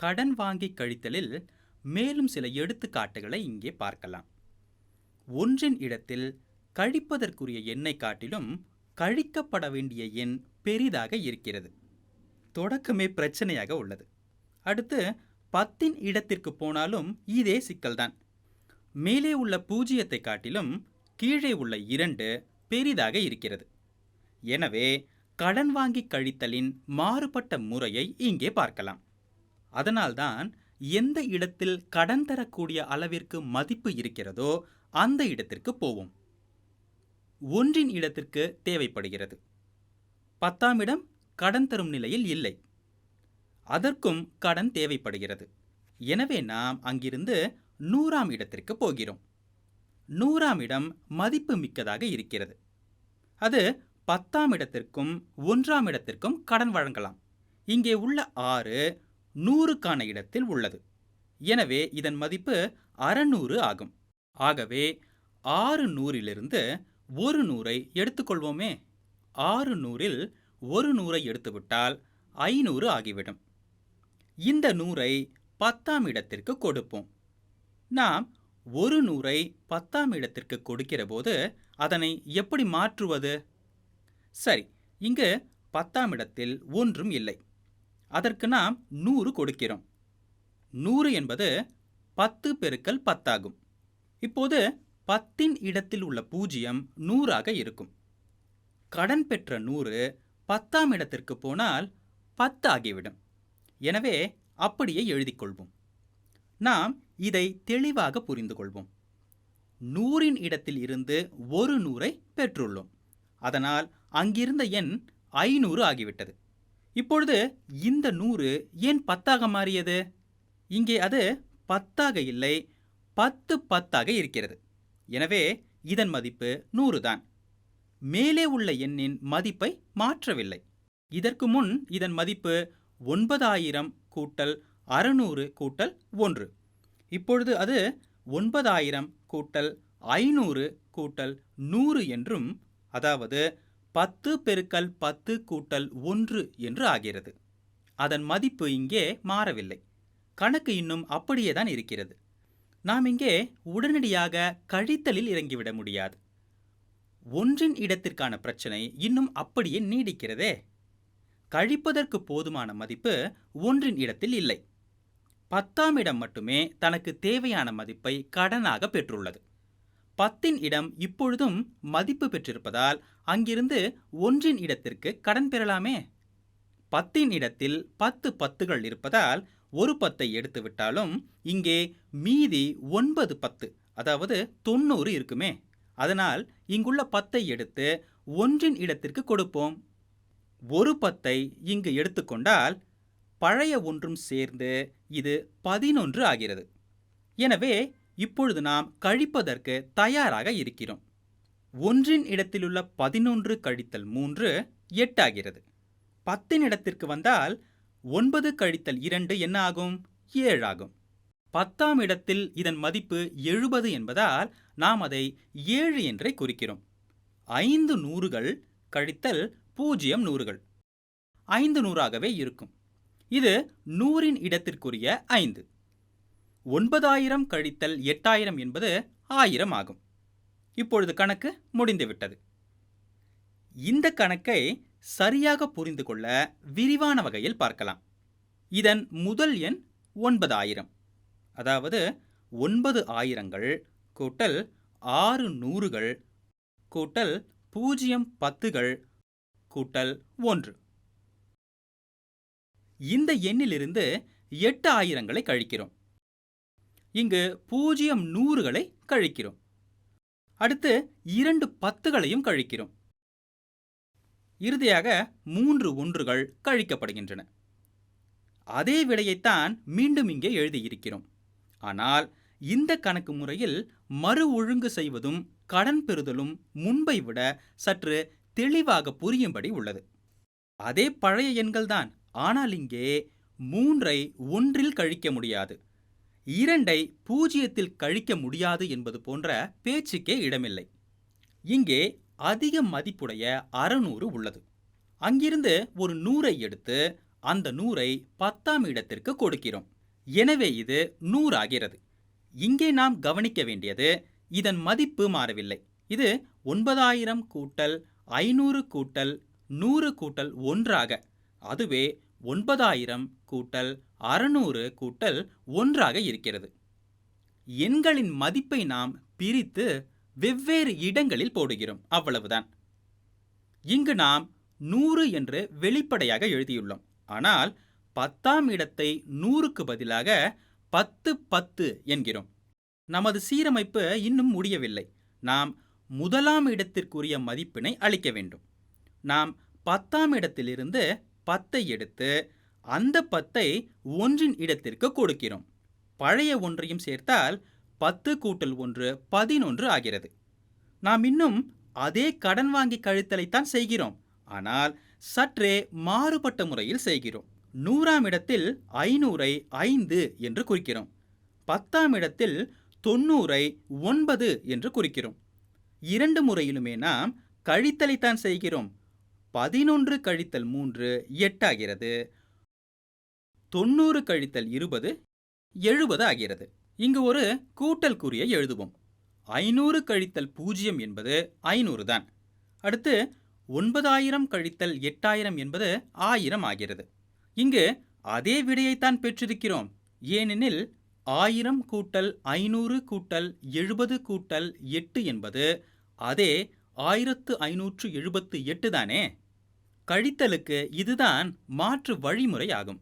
கடன் வாங்கி கழித்தலில் மேலும் சில எடுத்துக்காட்டுகளை இங்கே பார்க்கலாம். ஒன்றின் இடத்தில் கழிப்பதற்குரிய எண்ணை காட்டிலும் கழிக்கப்பட வேண்டிய எண் பெரிதாக இருக்கிறது. தொடக்கமே பிரச்சனையாக உள்ளது. அடுத்து பத்தின் இடத்திற்கு போனாலும் இதே சிக்கல்தான். மேலே உள்ள பூஜ்ஜியத்தை காட்டிலும் கீழே உள்ள இரண்டு பெரிதாக இருக்கிறது. எனவே கடன் வாங்கி கழித்தலின் மாறுபட்ட முறையை இங்கே பார்க்கலாம். அதனால்தான் எந்த இடத்தில் கடன் தரக்கூடிய அளவிற்கு மதிப்பு இருக்கிறதோ அந்த இடத்திற்கு போவோம். ஒன்றின் இடத்திற்கு தேவைப்படுகிறது. பத்தாம் இடம் கடன் தரும் நிலையில் இல்லை. அதற்கும் கடன் தேவைப்படுகிறது. எனவே நாம் அங்கிருந்து நூறாம் இடத்திற்கு போகிறோம். நூறாம் இடம் மதிப்பு மிக்கதாக இருக்கிறது. அது பத்தாம் இடத்திற்கும் ஒன்றாம் இடத்திற்கும் கடன் வழங்கலாம். இங்கே உள்ள ஆறு நூறுக்கான இடத்தில் உள்ளது. எனவே இதன் மதிப்பு அறநூறு ஆகும். ஆகவே ஆறு நூறிலிருந்து ஒரு நூறை எடுத்துக்கொள்வோமே. ஆறு நூறில் ஒரு நூறை எடுத்துவிட்டால் ஐநூறு ஆகிவிடும். இந்த நூறை பத்தாம் இடத்திற்கு கொடுப்போம். நாம் ஒரு நூறை பத்தாம் இடத்திற்கு கொடுக்கிற போது அதனை எப்படி மாற்றுவது? சரி இங்கு பத்தாம் இடத்தில் ஒன்றும் இல்லை. அதற்கு நாம் நூறு கொடுக்கிறோம். நூறு என்பது பத்து பெருக்கல் பத்தாகும். இப்போது பத்தின் இடத்தில் உள்ள பூஜ்ஜியம் நூறாக இருக்கும். கடன் பெற்ற நூறு பத்தாம் இடத்திற்கு போனால் பத்து ஆகிவிடும். எனவே அப்படியே எழுதிக்கொள்வோம். நாம் இதை தெளிவாக புரிந்து கொள்வோம். நூறின் இடத்தில் இருந்து ஒரு நூறை பெற்றுள்ளோம். அதனால் அங்கிருந்த எண் ஐநூறு ஆகிவிட்டது. இப்பொழுது இந்த நூறு ஏன் பத்தாக மாறியது? இங்கே அது பத்தாக இல்லை பத்து பத்தாக இருக்கிறது. எனவே இதன் மதிப்பு நூறு தான். மேலே உள்ள எண்ணின் மதிப்பை மாற்றவில்லை. இதற்கு முன் இதன் மதிப்பு ஒன்பதாயிரம் கூட்டல் அறுநூறு கூட்டல் ஒன்று. இப்பொழுது அது ஒன்பதாயிரம் கூட்டல் ஐநூறு கூட்டல் நூறு என்றும் அதாவது பத்து பெருக்கல் பத்து கூட்டல் ஒன்று என்று ஆகிறது. அதன் மதிப்பு இங்கே மாறவில்லை. கணக்கு இன்னும் அப்படியே தான் இருக்கிறது. நாம் இங்கே உடனடியாக கழித்தலில் இறங்கிவிட முடியாது. ஒன்றின் இடத்திற்கான பிரச்சனை இன்னும் அப்படியே நீடிக்கிறதே. கழிப்பதற்கு போதுமான மதிப்பு ஒன்றின் இடத்தில் இல்லை. பத்தாம் இடம் மட்டுமே தனக்கு தேவையான மதிப்பை கடனாக பெற்றுள்ளது. பத்தின் இடம் இப்பொழுதும் மதிப்பு பெற்றிருப்பதால் அங்கிருந்து ஒன்றின் இடத்திற்கு கடன் பெறலாமே. பத்தின் இடத்தில் பத்து பத்துகள் இருப்பதால் ஒரு பத்தை எடுத்துவிட்டாலும் இங்கே மீதி ஒன்பது பத்து அதாவது தொண்ணூறு இருக்குமே. அதனால் இங்குள்ள பத்தை எடுத்து ஒன்றின் இடத்திற்கு கொடுப்போம். ஒரு பத்தை இங்கு எடுத்துக்கொண்டால் பழைய ஒன்றும் சேர்ந்து இது பதினொன்று ஆகிறது. எனவே இப்பொழுது நாம் கழிப்பதற்கு தயாராக இருக்கிறோம். ஒன்றின் இடத்திலுள்ள பதினொன்று கழித்தல் மூன்று எட்டாகிறது. பத்தின் இடத்திற்கு வந்தால் ஒன்பது கழித்தல் இரண்டு என்ன ஆகும்? ஏழாகும். பத்தாம் இடத்தில் இதன் மதிப்பு எழுபது என்பதால் நாம் அதை ஏழு என்றே குறிக்கிறோம். ஐந்து நூறுகள் கழித்தல் பூஜ்ஜியம் நூறுகள். ஐந்து நூறாகவே இருக்கும். இது நூறின் இடத்திற்குரிய ஐந்து. ஒன்பதாயிரம் கழித்தல் எட்டாயிரம் என்பது ஆயிரம் ஆகும். இப்பொழுது கணக்கு முடிந்துவிட்டது. இந்த கணக்கை சரியாக புரிந்து கொள்ள விரிவான வகையில் பார்க்கலாம். இதன் முதல் எண் ஒன்பதாயிரம். அதாவது ஒன்பது ஆயிரங்கள் கூட்டல் ஆறு நூறுகள் கூட்டல் பூஜ்ஜியம் பத்துகள் கூட்டல் ஒன்று. இந்த எண்ணிலிருந்து எட்டு ஆயிரங்களை கழிக்கிறோம். இங்கு பூஜ்ஜியம் நூறுகளை கழிக்கிறோம். அடுத்து இரண்டு பத்துகளையும் கழிக்கிறோம். இறுதியாக மூன்று ஒன்றுகள் கழிக்கப்படுகின்றன. அதே விடையைத்தான் மீண்டும் இங்கே எழுதியிருக்கிறோம். ஆனால் இந்த கணக்கு முறையில் மறு ஒழுங்கு செய்வதும் கடன் பெறுதலும் முன்பை விட சற்று தெளிவாக புரியும்படி உள்ளது. அதே பழைய எண்கள்தான். ஆனால் இங்கே மூன்றை ஒன்றில் கழிக்க முடியாது. இரண்டை பூஜ்ஜியத்தில் கழிக்க முடியாது என்பது போன்ற பேச்சுக்கே இடமில்லை. இங்கே அதிக மதிப்புடைய அறநூறு உள்ளது. அங்கிருந்து ஒரு நூறை எடுத்து அந்த நூறை பத்தாம் இடத்திற்கு கொடுக்கிறோம். எனவே இது நூறாகிறது இங்கே நாம் கவனிக்க வேண்டியது இதன் மதிப்பு மாறவில்லை. இது ஒன்பதாயிரம் கூட்டல் ஐநூறு கூட்டல் நூறு கூட்டல் ஒன்றாக அதுவே ஒன்பதாயிரம் கூட்டல் அறுநூறு கூட்டல் ஒன்றாக இருக்கிறது. எண்களின் மதிப்பை நாம் பிரித்து வெவ்வேறு இடங்களில் போடுகிறோம். அவ்வளவுதான். இங்கு நாம் நூறு என்று வெளிப்படையாக எழுதியுள்ளோம். ஆனால் பத்தாம் இடத்தை நூறுக்கு பதிலாக பத்து பத்து என்கிறோம். நமது சீரமைப்பு இன்னும் முடியவில்லை. நாம் முதலாம் இடத்திற்குரிய மதிப்பினை அளிக்க வேண்டும். நாம் பத்தாம் இடத்திலிருந்து பத்தை எடுத்து அந்த பத்தை ஒன்றின் இடத்திற்கு கொடுக்கிறோம். பழைய ஒன்றையும் சேர்த்தால் பத்து கூட்டல் ஒன்று பதினொன்று ஆகிறது. நாம் இன்னும் அதே கடன் வாங்கி கழித்தலைத்தான் செய்கிறோம். ஆனால் சற்றே மாறுபட்ட முறையில் செய்கிறோம். நூறாம் இடத்தில் ஐநூறை ஐந்து என்று குறிக்கிறோம். பத்தாம் இடத்தில் தொண்ணூறை ஒன்பது என்று குறிக்கிறோம். இரண்டு முறையிலுமே நாம் கழித்தலைத்தான் செய்கிறோம். பதினொன்று கழித்தல் மூன்று எட்டாகிறது. தொண்ணூறு கழித்தல் இருபது எழுபது ஆகிறது. இங்கு ஒரு கூட்டல் குறியை எழுதுவோம். ஐநூறு கழித்தல் பூஜ்ஜியம் என்பது ஐநூறு தான். அடுத்து ஒன்பதாயிரம் கழித்தல் எட்டாயிரம் என்பது ஆயிரம் ஆகிறது. இங்கு அதே விடையைத்தான் பெற்றிருக்கிறோம். ஏனெனில் ஆயிரம் கூட்டல் ஐநூறு கூட்டல் எழுபது கூட்டல் எட்டு என்பது அதே ஆயிரத்து ஐநூற்று எழுபத்து எட்டு தானே? கழித்தலுக்கு இதுதான் மாற்று வழிமுறை ஆகும்